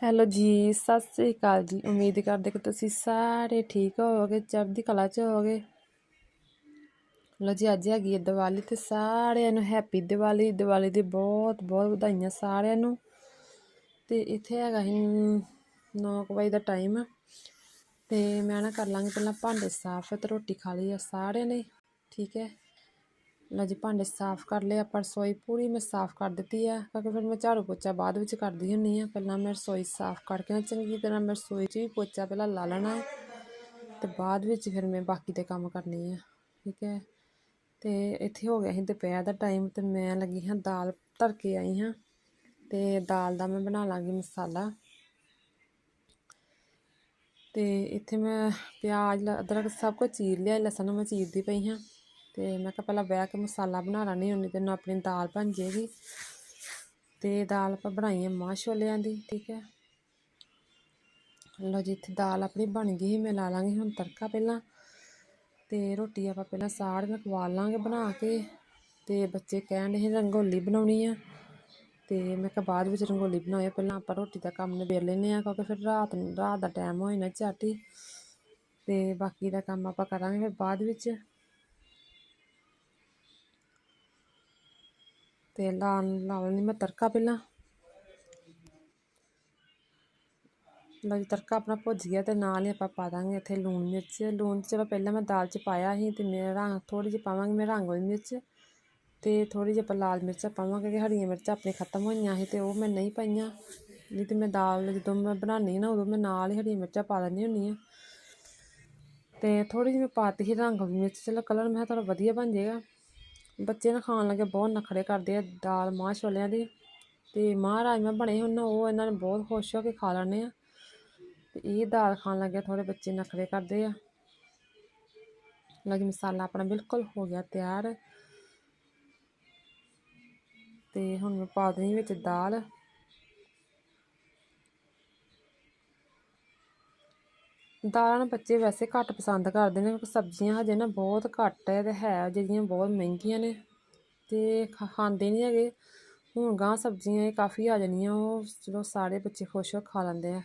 Hello ਜੀ, ਸਤਿ ਸ੍ਰੀ ਅਕਾਲ ਜੀ। ਉਮੀਦ ਕਰਦੇ ਕਿ ਤੁਸੀਂ ਸਾਰੇ ਠੀਕ ਹੋਵੋਗੇ, ਚੜ੍ਹਦੀ ਕਲਾ 'ਚ ਹੋਵੋਗੇ। ਲੋ ਜੀ, ਅੱਜ ਹੈਗੀ ਹੈ ਦੀਵਾਲੀ ਤੇ ਸਾਰਿਆਂ ਨੂੰ ਹੈਪੀ ਦੀਵਾਲੀ। ਦੀਵਾਲੀ ਦੀ ਬਹੁਤ ਬਹੁਤ ਵਧਾਈਆਂ ਸਾਰਿਆਂ ਨੂੰ। ਤੇ ਇੱਥੇ ਹੈਗਾ ਹੀ 9 ਵਜੇ ਦਾ ਟਾਈਮ ਤੇ ਮੈਂ ਨਾ ਕਰ ਲਾਂਗੀ ਪਹਿਲਾਂ ਭਾਂਡੇ ਸਾਫ਼ ਤੇ ਰੋਟੀ ਖਾ ਲਈ ਆ ਸਾਰਿਆਂ ਨੇ। ਠੀਕ ਹੈ। ਲਓ ਜੀ, ਭਾਂਡੇ ਸਾਫ਼ ਕਰ ਲਏ, ਆਪਾਂ ਰਸੋਈ ਪੂਰੀ ਮੈਂ ਸਾਫ਼ ਕਰ ਦਿੱਤੀ ਆ। ਕਿਉਂਕਿ ਫਿਰ ਮੈਂ ਝਾੜੂ ਪੋਚਾ ਬਾਅਦ ਵਿੱਚ ਕਰਦੀ ਹੁੰਨੀ ਆ। ਪਹਿਲਾਂ ਮੈਂ ਰਸੋਈ ਸਾਫ਼ ਕਰਕੇ ਨਾ ਚੰਗੀ ਤਰ੍ਹਾਂ ਮੈਂ ਰਸੋਈ 'ਚ ਵੀ ਪੋਚਾ ਪਹਿਲਾਂ ਲਾ ਲੈਣਾ ਹੈ ਤੇ ਬਾਅਦ ਵਿੱਚ ਫਿਰ ਮੈਂ ਬਾਕੀ ਦੇ ਕੰਮ ਕਰਨੇ ਆ, ਠੀਕ ਹੈ। ਤੇ ਇੱਥੇ ਹੋ ਗਿਆ ਸੀ ਦੁਪਹਿਰ ਦਾ ਟਾਈਮ ਤੇ ਮੈਂ ਲੱਗੀ ਹਾਂ ਦਾਲ ਧਰ ਕੇ ਆਈ ਹਾਂ ਤੇ ਦਾਲ ਦਾ ਮੈਂ ਬਣਾ ਲਾਂਗੀ ਮਸਾਲਾ। ਤੇ ਇੱਥੇ ਮੈਂ ਪਿਆਜ਼, ਅਦਰਕ ਸਭ ਕੁਝ ਚੀਰ ਲਿਆ, ਲਸਣ ਮੈਂ ਚੀਰਦੀ ਪਈ ਹਾਂ। ਤੇ ਮੈਂ ਕਿਹਾ ਪਹਿਲਾਂ ਬਹਿ ਕੇ ਮਸਾਲਾ ਬਣਾ ਲੈਣੀ ਹੁੰਨੀ ਤੇ ਨਾ ਆਪਣੀ ਦਾਲ ਬਣ ਜੇਗੀ ਤੇ ਦਾਲ ਆਪਾਂ ਬਣਾਈ ਹੈ ਮਾਂ ਛੋਲਿਆਂ ਦੀ, ਠੀਕ ਹੈ। ਲਓ ਜੀ, ਇੱਥੇ ਦਾਲ ਆਪਣੀ ਬਣ ਗਈ ਮੈਂ ਲਾ ਲਾਂਗੀ ਹੁਣ ਤੜਕਾ ਪਹਿਲਾਂ। ਤੇ ਰੋਟੀ ਆਪਾਂ ਪਹਿਲਾਂ ਸਾੜ ਮੈਂ ਖਵਾ ਲਾਂਗੇ ਬਣਾ ਕੇ। ਤੇ ਬੱਚੇ ਕਹਿਣ ਦੇ ਰੰਗੋਲੀ ਬਣਾਉਣੀ ਆ। ਤੇ ਮੈਂ ਕਿਹਾ ਬਾਅਦ ਵਿੱਚ ਰੰਗੋਲੀ ਬਣਾਏ ਪਹਿਲਾਂ ਆਪਾਂ ਰੋਟੀ ਦਾ ਕੰਮ ਨਿਬੇੜ ਲੈਨੇ ਆ, ਕਿਉਂਕਿ ਫਿਰ ਰਾਤ ਨੂੰ, ਰਾਤ ਦਾ ਟਾਈਮ ਹੋ ਜਾਣਾ ਝਾਟੀ ਤੇ ਬਾਕੀ ਦਾ ਕੰਮ ਆਪਾਂ ਕਰਾਂਗੇ ਫਿਰ ਬਾਅਦ ਵਿੱਚ। ਤੇ ਲਾ ਲਾ ਲੈਣੀ ਮੈਂ ਤੜਕਾ ਪਹਿਲਾਂ। ਲਓ ਜੀ ਤੜਕਾ ਆਪਣਾ ਭੁੱਜ ਗਿਆ ਤੇ ਨਾਲ ਹੀ ਆਪਾਂ ਪਾ ਦਾਂਗੇ ਇੱਥੇ ਲੂਣ ਮਿਰਚ। ਲੂਣ ਚਲੋ ਪਹਿਲਾਂ ਮੈਂ ਦਾਲ 'ਚ ਪਾਇਆ ਸੀ ਤੇ ਮੇਰਾ ਰੰਗ ਥੋੜੀ ਜਿਹੀ ਪਾਵਾਂਗੇ ਮੈਂ ਰੰਗ ਵਾਲੀ ਮਿਰਚ। ਤੇ ਥੋੜੀ ਜਿਹੀ ਆਪਾਂ ਲਾਲ ਮਿਰਚਾਂ ਪਾਵਾਂਗੇ ਕਿ ਹਰੀਆਂ ਮਿਰਚਾਂ ਆਪਣੇ ਖਤਮ ਹੋਈਆਂ ਸੀ ਤੇ ਉਹ ਮੈਂ ਨਹੀਂ ਪਾਈਆਂ। ਨਹੀਂ ਤੇ ਮੈਂ ਦਾਲ ਜਦੋਂ ਮੈਂ ਬਣਾਉਣੀ ਨਾ ਉਦੋਂ ਮੈਂ ਨਾਲ ਹੀ ਹਰੀਆਂ ਮਿਰਚਾਂ ਪਾ ਦਿੰਦੀ ਹੁੰਦੀ ਆ ਤੇ ਥੋੜੀ ਜਿਹੀ ਮੈਂ ਪਾਤੀ ਸੀ ਰੰਗ ਵਾਲੀ ਮਿਰਚ। ਚਲੋ ਕਲਰ ਮੈਂ ਥੋੜਾ ਵਧੀਆ ਬਣ ਜਾਏਗਾ। ਬੱਚੇ ਨਾ ਖਾਣ ਲੱਗੇ ਬਹੁਤ ਨਖਰੇ ਕਰਦੇ ਆ ਦਾਲ ਮਾਂ ਛੋਲਿਆਂ ਦੀ। ਅਤੇ ਮਾਂ ਰਾਜਮਾ ਬਣੇ ਹੁਣ ਉਹ ਇਹਨਾਂ ਨੇ ਬਹੁਤ ਖੁਸ਼ ਹੋ ਕੇ ਖਾ ਲੈਣੇ ਆ। ਅਤੇ ਇਹ ਦਾਲ ਖਾਣ ਲੱਗੇ ਥੋੜ੍ਹੇ ਬੱਚੇ ਨਖਰੇ ਕਰਦੇ ਆ। ਲਓ ਮਸਾਲਾ ਆਪਣਾ ਬਿਲਕੁਲ ਹੋ ਗਿਆ ਤਿਆਰ। ਤੇ ਹੁਣ ਮੈਂ ਪਾ ਦੇਣੀ ਵਿੱਚ ਦਾਲ। ਦਾਲਾਂ ਨੂੰ ਬੱਚੇ ਵੈਸੇ ਘੱਟ ਪਸੰਦ ਕਰਦੇ ਨੇ, ਕਿਉਂਕਿ ਸਬਜ਼ੀਆਂ ਹਜੇ ਨਾ ਬਹੁਤ ਘੱਟ ਹੈ ਤੇ ਹੈ ਜਿਹੜੀਆਂ ਬਹੁਤ ਮਹਿੰਗੀਆਂ ਨੇ ਤੇ ਖਾਂਦੇ ਨਹੀਂ ਹੈਗੇ। ਹੁਣ ਗਾਂ ਸਬਜ਼ੀਆਂ ਇਹ ਕਾਫੀ ਆ ਜਾਣੀਆਂ, ਉਹ ਚਲੋ ਸਾਰੇ ਬੱਚੇ ਖੁਸ਼ ਹੋ ਖਾ ਲੈਂਦੇ ਆ।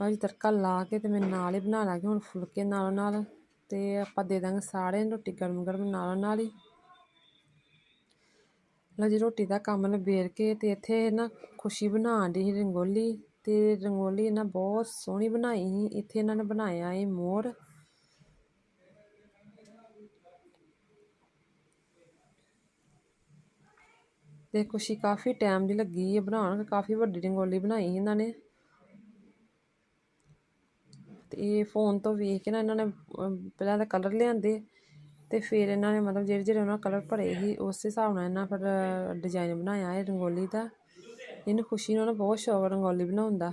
ਅੱਜ ਤੜਕਾ ਲਾ ਕੇ ਤੇ ਮੈਂ ਨਾਲ ਹੀ ਬਣਾ ਲਾਂਗੀ, ਹੁਣ ਫੁਲਕੇ ਨਾਲੋਂ ਨਾਲ ਤੇ ਆਪਾਂ ਦੇ ਦਾਂਗੇ ਸਾਰਿਆਂ ਨੂੰ ਰੋਟੀ ਗਰਮ ਗਰਮ ਨਾਲੋਂ ਨਾਲ ਹੀ। ਲਓ ਜੀ ਰੋਟੀ ਦਾ ਕੰਮ ਨਿਬੇੜ ਕੇ ਤੇ ਇੱਥੇ ਨਾ ਖੁਸ਼ੀ ਬਣਾਉਣ ਦੀ ਰੰਗੋਲੀ। ਤੇ ਰੰਗੋਲੀ ਇਹਨਾਂ ਬਹੁਤ ਸੋਹਣੀ ਬਣਾਈ ਸੀ। ਇੱਥੇ ਇਹਨਾਂ ਨੇ ਬਣਾਇਆ ਇਹ ਮੋਰ। ਤੇ ਖੁਸ਼ੀ ਕਾਫੀ ਟਾਈਮ ਦੀ ਲੱਗੀ ਹੈ ਬਣਾਉਣ, ਕਾਫੀ ਵੱਡੀ ਰੰਗੋਲੀ ਬਣਾਈ ਸੀ ਇਹਨਾਂ ਨੇ। ਤੇ ਇਹ ਫੋਨ ਤੋਂ ਵੇਖ ਕੇ ਨਾ ਇਹਨਾਂ ਨੇ ਪਹਿਲਾਂ ਤਾਂ ਕਲਰ ਲਿਆਂਦੇ ਤੇ ਫਿਰ ਇਹਨਾਂ ਨੇ ਮਤਲਬ ਜਿਹੜੇ ਜਿਹੜੇ ਉਹਨਾਂ ਕਲਰ ਭਰੇ ਸੀ, ਉਸ ਹਿਸਾਬ ਨਾਲ ਇਹਨਾਂ ਫਿਰ ਡਿਜ਼ਾਈਨ ਬਣਾਇਆ ਹੈ ਰੰਗੋਲੀ ਦਾ। ਇਹਨੂੰ ਖੁਸ਼ੀ ਨੂੰ ਬਹੁਤ ਸ਼ੌਕ ਰੰਗੋਲੀ ਬਣਾਉਣ ਦਾ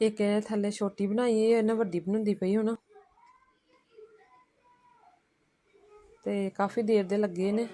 ਇੱਕ ਇਹਨੇ ਥੱਲੇ ਛੋਟੀ ਬਣਾਈ, ਇਹ ਇਹਨਾਂ ਵੱਡੀ ਬਣਾਉਂਦੀ ਪਈ ਹੁਣ। ਤੇ ਕਾਫੀ ਦੇਰ ਦੇ ਲੱਗੇ ਨੇ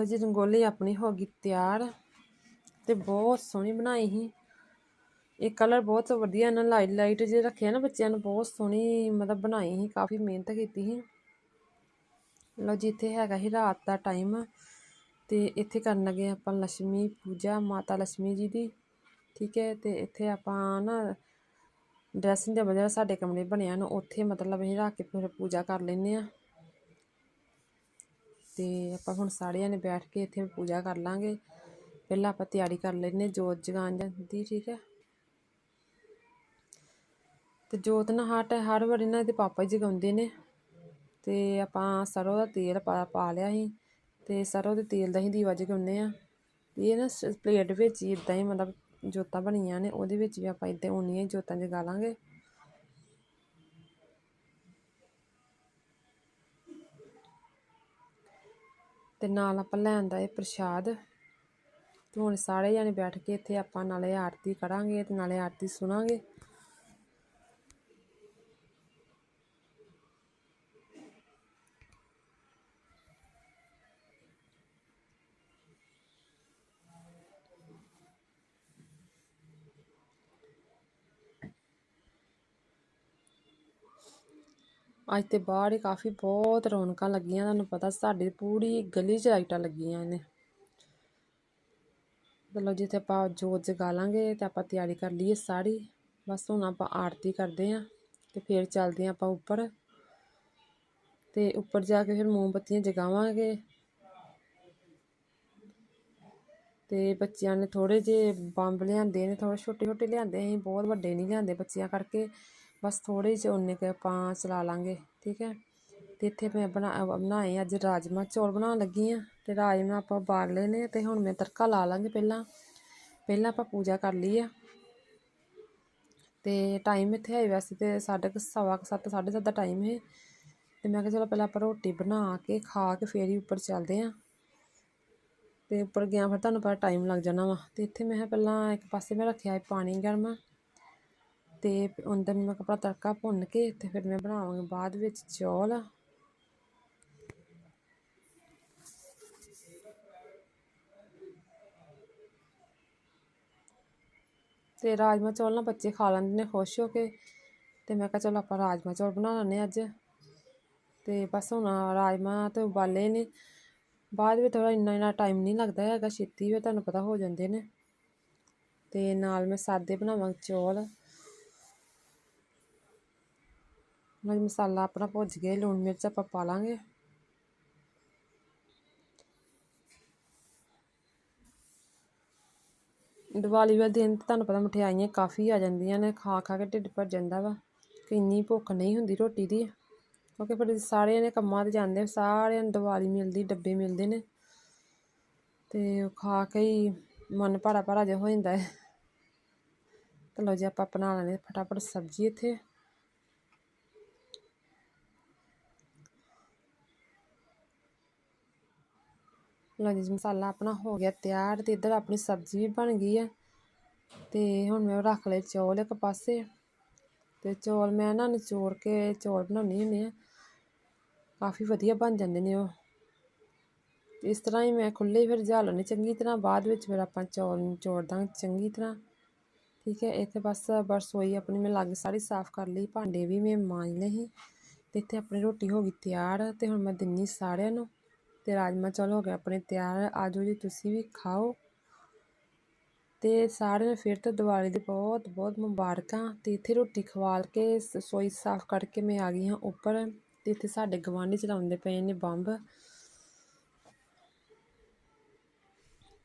ਲੋ ਜੀ ਰੰਗੋਲੀ ਆਪਣੀ ਹੋ ਗਈ ਤਿਆਰ ਤੇ ਬਹੁਤ ਸੋਹਣੀ ਬਣਾਈ ਸੀ। ਇਹ ਕਲਰ ਬਹੁਤ ਵਧੀਆ ਨਾ ਲਾਈਟ ਲਾਈਟ ਜੇ ਰੱਖਿਆ ਨਾ ਬੱਚਿਆਂ ਨੂੰ, ਬਹੁਤ ਸੋਹਣੀ ਮਤਲਬ ਬਣਾਈ ਸੀ, ਕਾਫੀ ਮਿਹਨਤ ਕੀਤੀ ਸੀ। ਲੋ ਜੀ, ਇੱਥੇ ਹੈਗਾ ਹੀ ਰਾਤ ਦਾ ਟਾਈਮ ਤੇ ਇੱਥੇ ਕਰਨ ਲੱਗੇ ਆਪਾਂ ਲక్ష్ਮੀ ਪੂਜਾ, ਮਾਤਾ ਲక్ష్ਮੀ ਜੀ ਦੀ, ਠੀਕ ਹੈ, ਤੇ ਇੱਥੇ ਆਪਾਂ ਨਾ ਡਰੈਸਿੰਗ ਟੇਬਲ ਜਿਹੜਾ ਸਾਡੇ ਕਮਰੇ ਬਣਿਆ ਨਾ, ਉੱਥੇ ਮਤਲਬ ਇਹ ਰੱਖ ਕੇ ਫਿਰ ਪੂਜਾ ਕਰ ਲੈਂਦੇ ਆ ਤੇ ਆਪਾਂ ਹੁਣ ਸਾਰਿਆਂ ਨੇ ਬੈਠ ਕੇ ਇੱਥੇ ਪੂਜਾ ਕਰ ਲਾਂਗੇ। ਪਹਿਲਾਂ ਆਪਾਂ ਤਿਆਰੀ ਕਰ ਲੈਨੇ ਜੋਤ ਜਗਾਉਣ ਜਾਂਦੀ, ਠੀਕ ਹੈ? ਤੇ ਜੋਤ ਨਾ ਹਟ, ਹਰ ਵਾਰ ਇਹਨਾਂ ਦੇ ਪਾਪਾ ਹੀ ਜਗਾਉਂਦੇ ਨੇ। ਤੇ ਆਪਾਂ ਸਰੋਂ ਦਾ ਤੇਲ ਪਾ ਪਾ ਲਿਆ ਸੀ ਤੇ ਸਰੋਂ ਦੇ ਤੇਲ ਦਾ ਹੀ ਦੀਵਾ ਜਗਾਉਂਦੇ ਆ ਇਹ ਨਾ ਸ- ਪਲੇਟ ਵਿੱਚ ਹੀ ਇਦਾਂ ਹੀ ਮਤਲਬ ਜੋਤਾਂ ਬਣੀਆਂ ਨੇ, ਉਹਦੇ ਵਿੱਚ ਵੀ ਆਪਾਂ ਇਦਾਂ ਉਨੀਆਂ ਹੀ ਜੋਤਾਂ ਜਗਾ ਲਾਂਗੇ। ਤੇ ਨਾਲ ਆਪਾਂ ਲੈਣ ਦਾ ਇਹ ਪ੍ਰਸ਼ਾਦ। ਤੇ ਹੁਣ ਸਾਰੇ ਜਾਣੇ ਬੈਠ ਕੇ ਇੱਥੇ ਆਪਾਂ ਨਾਲੇ ਆਰਤੀ ਕਰਾਂਗੇ ਤੇ ਨਾਲੇ ਆਰਤੀ ਸੁਣਾਂਗੇ। ਅੱਜ ਤੇ ਬਾਹਰ ਹੀ ਕਾਫੀ ਬਹੁਤ ਰੌਣਕਾਂ ਲੱਗੀਆਂ, ਤੁਹਾਨੂੰ ਪਤਾ ਸਾਡੀ ਪੂਰੀ ਗਲੀ 'ਚ ਲਾਈਟਾਂ ਲੱਗੀਆਂ ਨੇ। ਚਲੋ ਜਿੱਥੇ ਆਪਾਂ ਜੋਤ ਜਗਾ ਲਾਂਗੇ ਤੇ ਆਪਾਂ ਤਿਆਰੀ ਕਰ ਲਈਏ ਸਾਰੀ, ਬਸ ਹੁਣ ਆਪਾਂ ਆਰਤੀ ਕਰਦੇ ਆਂ ਤੇ ਫਿਰ ਚੱਲਦੇ ਆਂ ਆਪਾਂ ਉੱਪਰ। ਤੇ ਉੱਪਰ ਜਾ ਕੇ ਫਿਰ ਮੋਮਬੱਤੀਆਂ ਜਗਾਵਾਂਗੇ। ਤੇ ਬੱਚਿਆਂ ਨੇ ਥੋੜੇ ਜਿਹੇ ਬੰਬ ਲਿਆਂਦੇ ਨੇ ਥੋੜੇ ਛੋਟੇ ਛੋਟੇ ਲਿਆਂਦੇ ਅਸੀਂ ਬਹੁਤ ਵੱਡੇ ਨਹੀਂ ਲਿਆਂਦੇ ਬੱਚਿਆਂ ਕਰਕੇ। ਬਸ ਥੋੜ੍ਹੇ ਜਿਹੇ ਉਨੇ ਕੁ ਆਪਾਂ ਚਲਾ ਲਵਾਂਗੇ ਠੀਕ ਹੈ? ਅਤੇ ਇੱਥੇ ਮੈਂ ਬਣਾ ਬਣਾਏ ਅੱਜ ਰਾਜਮਾਂਹ ਚੌਲ ਬਣਾਉਣ ਲੱਗੀ ਹਾਂ ਅਤੇ ਰਾਜਮਾਂਹ ਆਪਾਂ ਉਬਾਲ ਲਏ ਨੇ ਅਤੇ ਹੁਣ ਮੈਂ ਤੜਕਾ ਲਾ ਲਾਂਗੇ ਪਹਿਲਾਂ। ਪਹਿਲਾਂ ਆਪਾਂ ਪੂਜਾ ਕਰ ਲਈ ਆ। ਤੇ ਟਾਈਮ ਇੱਥੇ ਹੈ ਵੈਸੇ ਤਾਂ ਸਾਢੇ ਕੁ ਸਵਾ ਕੁ ਸੱਤ, ਸਾਢੇ ਸੱਤ ਦਾ ਟਾਈਮ ਹੈ। ਅਤੇ ਮੈਂ ਕਿਹਾ ਚਲੋ ਪਹਿਲਾਂ ਆਪਾਂ ਰੋਟੀ ਬਣਾ ਕੇ, ਖਾ ਕੇ ਫੇਰ ਹੀ ਉੱਪਰ ਚੱਲਦੇ ਹਾਂ। ਅਤੇ ਉੱਪਰ ਗਿਆ ਫਿਰ ਤੁਹਾਨੂੰ ਪਤਾ ਟਾਈਮ ਲੱਗ ਜਾਣਾ ਵਾ। ਅਤੇ ਇੱਥੇ ਮੈਂ ਕਿਹਾ ਪਹਿਲਾਂ ਇੱਕ ਪਾਸੇ ਮੈਂ ਰੱਖਿਆ ਹੈ ਪਾਣੀ ਗਰਮ। ਤੇ ਅੰਦਰ ਮੈਂ ਕੱਪੜਾ ਤੜਕਾ ਭੁੰਨ ਕੇ ਅਤੇ ਫਿਰ ਮੈਂ ਬਣਾਵਾਂਗੀ ਬਾਅਦ ਵਿੱਚ ਚੌਲ। ਅਤੇ ਰਾਜਮਾਂਹ ਚੌਲ ਨਾ ਬੱਚੇ ਖਾ ਲੈਂਦੇ ਨੇ, ਖੁਸ਼ ਹੋ ਕੇ। ਅਤੇ ਮੈਂ ਕਿਹਾ ਚਲੋ ਆਪਾਂ ਰਾਜਮਾਂਹ ਚੌਲ ਬਣਾ ਲੈਂਦੇ ਅੱਜ। ਅਤੇ ਬਸ ਹੁਣ ਰਾਜਮਾਂਹ ਤਾਂ ਉਬਾਲੇ ਨੇ। ਬਾਅਦ ਵਿੱਚ ਥੋੜਾ ਇੰਨਾ ਇੰਨਾ ਟਾਈਮ ਨਹੀਂ ਲੱਗਦਾ ਹੈਗਾ, ਛੇਤੀ ਵੀ ਤੁਹਾਨੂੰ ਪਤਾ ਹੋ ਜਾਂਦੇ ਨੇ। ਅਤੇ ਨਾਲ ਮੈਂ ਸਾਦੇ ਬਣਾਵਾਂਗੀ ਚੌਲ। ਨਾਲ ਮਸਾਲਾ ਆਪਣਾ ਭੁੱਜ ਗਿਆ, ਲੂਣ ਮਿਰਚ ਆਪਾਂ ਪਾ ਲਾਂਗੇ। ਦੀਵਾਲੀ ਵਾਲੇ ਦਿਨ ਤਾਂ ਤੁਹਾਨੂੰ ਪਤਾ ਮਠਿਆਈਆਂ ਕਾਫੀ ਆ ਜਾਂਦੀਆਂ ਨੇ, ਖਾ ਖਾ ਕੇ ਢਿੱਡ ਭਰ ਜਾਂਦਾ ਵਾ, ਕਿ ਇੰਨੀ ਭੁੱਖ ਨਹੀਂ ਹੁੰਦੀ ਰੋਟੀ ਦੀ। ਕਿਉਂਕਿ ਫਿਰ ਸਾਰਿਆਂ ਨੇ ਕੰਮਾਂ ਤੇ ਜਾਂਦੇ ਸਾਰਿਆਂ ਨੂੰ ਦੀਵਾਲੀ ਮਿਲਦੀ, ਡੱਬੇ ਮਿਲਦੇ ਨੇ। ਤੇ ਉਹ ਖਾ ਕੇ ਹੀ ਮਨ ਭਰਾ ਭਰਾ ਜਿਹਾ ਹੋ ਜਾਂਦਾ ਹੈ। ਤੇ ਲਓ ਜੀ ਆਪਾਂ ਬਣਾ ਲੈਣੇ ਫਟਾਫਟ ਸਬਜ਼ੀ ਇੱਥੇ। ਲਓ ਜੀ ਮਸਾਲਾ ਆਪਣਾ ਹੋ ਗਿਆ ਤਿਆਰ ਤੇ ਇੱਧਰ ਆਪਣੀ ਸਬਜ਼ੀ ਵੀ ਬਣ ਗਈ ਆ। ਤੇ ਹੁਣ ਮੈਂ ਰੱਖ ਲਏ ਚੌਲ ਇੱਕ ਪਾਸੇ। ਤੇ ਚੌਲ ਮੈਂ ਨਾ ਨਿਚੋੜ ਕੇ ਚੌਲ ਬਣਾਉਂਦੀ ਹੁੰਦੀ ਆ। ਕਾਫੀ ਵਧੀਆ ਬਣ ਜਾਂਦੇ ਨੇ ਉਹ। ਇਸ ਤਰ੍ਹਾਂ ਹੀ ਮੈਂ ਖੁੱਲੇ ਫਿਰ ਜਾ ਲੈਣੇ ਚੰਗੀ ਤਰ੍ਹਾਂ ਬਾਅਦ ਵਿੱਚ ਫਿਰ ਆਪਾਂ ਚੌਲ ਨਿਚੋੜ ਦਾਂ ਚੰਗੀ ਤਰ੍ਹਾਂ। ਠੀਕ ਹੈ, ਇੱਥੇ ਬਸ ਬਰਸੋਈ ਆਪਣੀ ਮੈਂ ਲੱਗ ਸਾਰੀ ਸਾਫ਼ ਕਰ ਲਈ, ਭਾਂਡੇ ਵੀ ਮੈਂ ਮਾਂਜ ਲਏ ਸੀ। ਤੇ ਇੱਥੇ ਆਪਣੀ ਰੋਟੀ ਹੋ ਗਈ ਤਿਆਰ, ਤੇ ਹੁਣ ਮੈਂ ਦਿੰਨੀ ਸਾਰਿਆਂ ਨੂੰ। ਤੇ ਰਾਜਮਾਂਹ ਚੌਲ ਹੋ ਗਏ ਆਪਣੇ ਤਿਆਰ। ਆ ਜਾਓ ਜੀ, ਤੁਸੀਂ ਵੀ ਖਾਓ। ਤੇ ਸਾਰਿਆਂ ਨੂੰ ਫਿਰ ਤੋਂ ਦੀਵਾਲੀ ਦੀ ਬਹੁਤ ਬਹੁਤ ਮੁਬਾਰਕਾਂ। ਤੇ ਇੱਥੇ ਰੋਟੀ ਖਵਾਲ ਕੇ ਰਸੋਈ ਸਾਫ਼ ਕਰਕੇ ਮੈਂ ਆ ਗਈ ਹਾਂ ਉੱਪਰ। ਤੇ ਇੱਥੇ ਸਾਡੇ ਗਵਾਂਢੀ ਚਲਾਉਂਦੇ ਪਏ ਨੇ ਬੰਬ।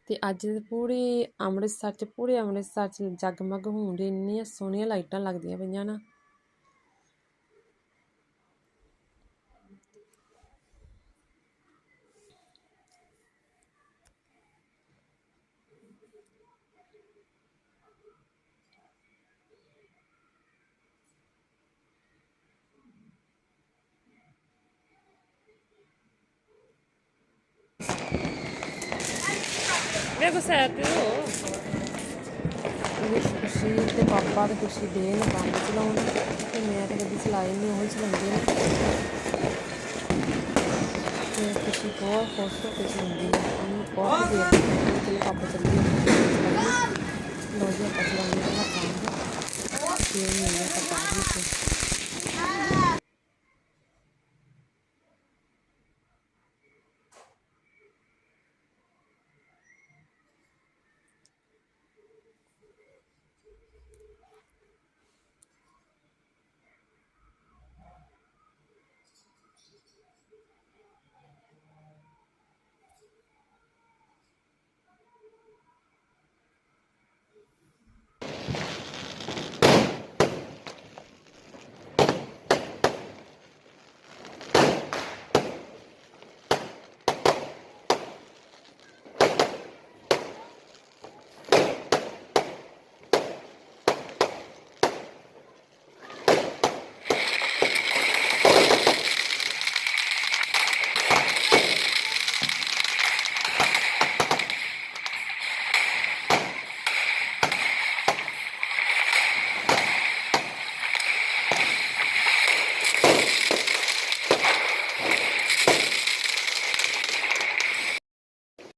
ਤੇ ਅੱਜ ਪੂਰੇ ਅੰਮ੍ਰਿਤਸਰ ਚ, ਪੂਰੇ ਅੰਮ੍ਰਿਤਸਰ ਚ ਜਗਮਗ ਹੋਣ ਦੀ ਇੰਨੀਆਂ ਸੋਹਣੀਆਂ ਲਾਈਟਾਂ ਲੱਗਦੀਆਂ ਪਈਆਂ ਨਾ। ਵੇ ਗੁੱਸਾ ਤੇ ਹੋ? ਇਹ ਖੁਸ਼ੀ ਤੇ ਪਾਪਾ ਤੇ ਖੁਸ਼ੀ ਦੇ ਨੇ ਬੰਦ ਚਲਾਉਣ। ਤੇ ਮੈਂ ਤੇ ਕਦੀ ਚਲਾਈ ਨਹੀਂ ਉਹ ਚਲਾਉਂਦੇ ਨੇ। ਤੇ ਖੁਸ਼ੀ ਬਹੁਤ ਖੁਸ਼ ਹੋ ਕੇ ਚਲਾਉਂਦੀ ਹੈ। ਉਹਨੂੰ ਬਹੁਤ ਦੇਰ ਤੇ ਪਾਪਾ ਚੱਲੀ ਲੋ ਜੀ, ਆਪਾਂ ਚਲਾਉਂਦੇ ਹਾਂ ਬੰਦ ਤੇ ਮਿਲਦੇ ਆਪਾਂ ਬਾਅਦ